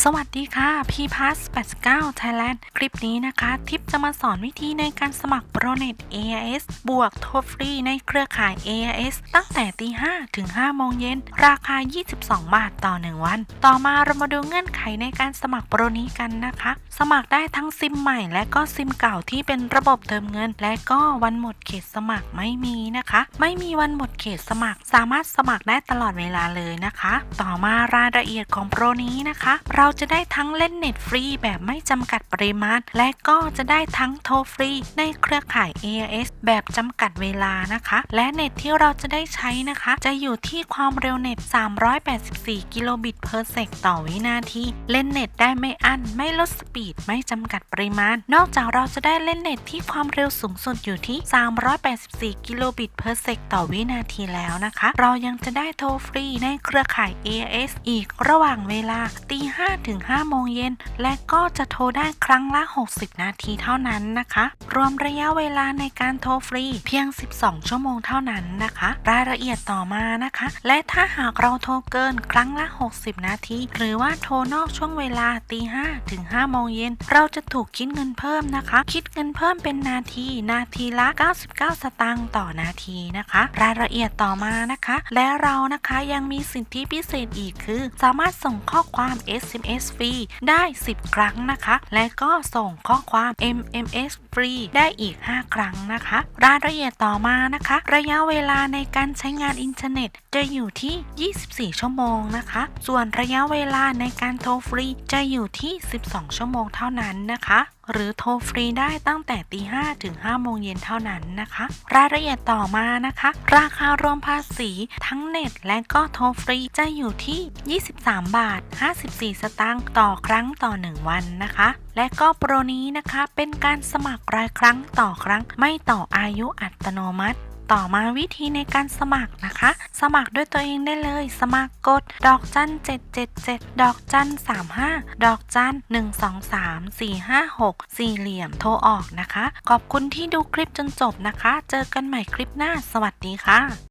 สวัสดีค่ะ p p a s 89 Thailand คลิปนี้นะคะ ทิปจะมาสอนวิธีในการสมัคร ProNet AIS บวกโทรฟรีในเครือข่าย AIS ตั้งแต่ตี5ถึง5โมงเย็น ราคา 22 บาทต่อ 1 วัน ต่อมาเรามาดูเงื่อนไขในการสมัครโปรนี้กันนะคะ สมัครได้ทั้งซิมใหม่ และก็ซิมเก่าที่เป็นระบบเติมเงิน และก็วันหมดเขตสมัครไม่มีนะคะ ไม่มีวันหมดเขตสมัคร สามารถสมัครได้ตลอดเวลาเลยนะคะ ต่อมารายละเอียดของโปรนี้นะคะเราจะได้ทั้งเล่นเน็ตฟรีแบบไม่จำกัดปริมาณ และก็จะได้ทั้งโทรฟรีในเครือข่าย AIS แบบจำกัดเวลานะคะ และเน็ตที่เราจะได้ใช้นะคะ จะอยู่ที่ความเร็วเน็ต 384 กิโลบิตเพอร์เซกต่อวินาที เล่นเน็ตได้ไม่อั้น ไม่ลดสปีด ไม่จำกัดปริมาณ นอกจากเราจะได้เล่นเน็ตที่ความเร็วสูงสุดอยู่ที่ 384 กิโลบิตเพอร์เซกต่อวินาทีแล้วนะคะ เรายังจะได้โทรฟรีในเครือข่าย AIS อีกระหว่างเวลาตี5ถึง5โมงเย็น และก็จะโทรได้ครั้งละ 60 นาทีเท่านั้นนะคะ รวมระยะเวลาในการโทรฟรี เพียง 12 ชั่วโมงเท่านั้นนะคะ รายละเอียดต่อมานะคะ และถ้าหากเราโทรเกินครั้งละ 60 นาที หรือว่าโทรนอกช่วงเวลาตี5ถึง5โมงเย็น เราจะถูกคิดเงินเพิ่มนะคะ คิดเงินเพิ่มเป็นนาที นาทีละ 99 สตางค์ต่อนาทีนะคะ รายละเอียดต่อมานะคะ และเรานะคะยังมีสิทธิพิเศษอีกคือ สามารถส่งข้อความ SMS ฟรี ได้ 10 ครั้งนะคะ และก็ส่งข้อความ MMS ฟรี ได้อีก 5 ครั้งนะคะ รายละเอียดต่อมานะคะ ระยะเวลาในการใช้งานอินเทอร์เน็ต จะอยู่ที่ 24 ชั่วโมงนะคะ ส่วนระยะเวลาในการโทรฟรีจะอยู่ที่ 12 ชั่วโมงเท่านั้นนะคะ หรือโทรฟรีได้ตั้งแต่ตี5ถึง5โมงเย็นเท่านั้นนะคะ รายละเอียดต่อมานะคะ ราคารวมภาษีทั้งเน็ตและก็โทรฟรีจะอยู่ที่ 23 บาท 54 สตางค์ต่อครั้งต่อ 1 วันนะคะ และก็โปรนี้นะคะเป็นการสมัครรายครั้งต่อครั้งไม่ต่ออายุอัตโนมัติ ต่อมาวิธีในการสมัครนะคะ สมัครด้วยตัวเองได้เลย สมัครกด ดอกจัน777 ดอกจัน35 ดอกจัน123 456 สี่เหลี่ยมโทรออกนะคะ ขอบคุณที่ดูคลิปจนจบนะคะ เจอกันใหม่คลิปหน้า สวัสดีค่ะ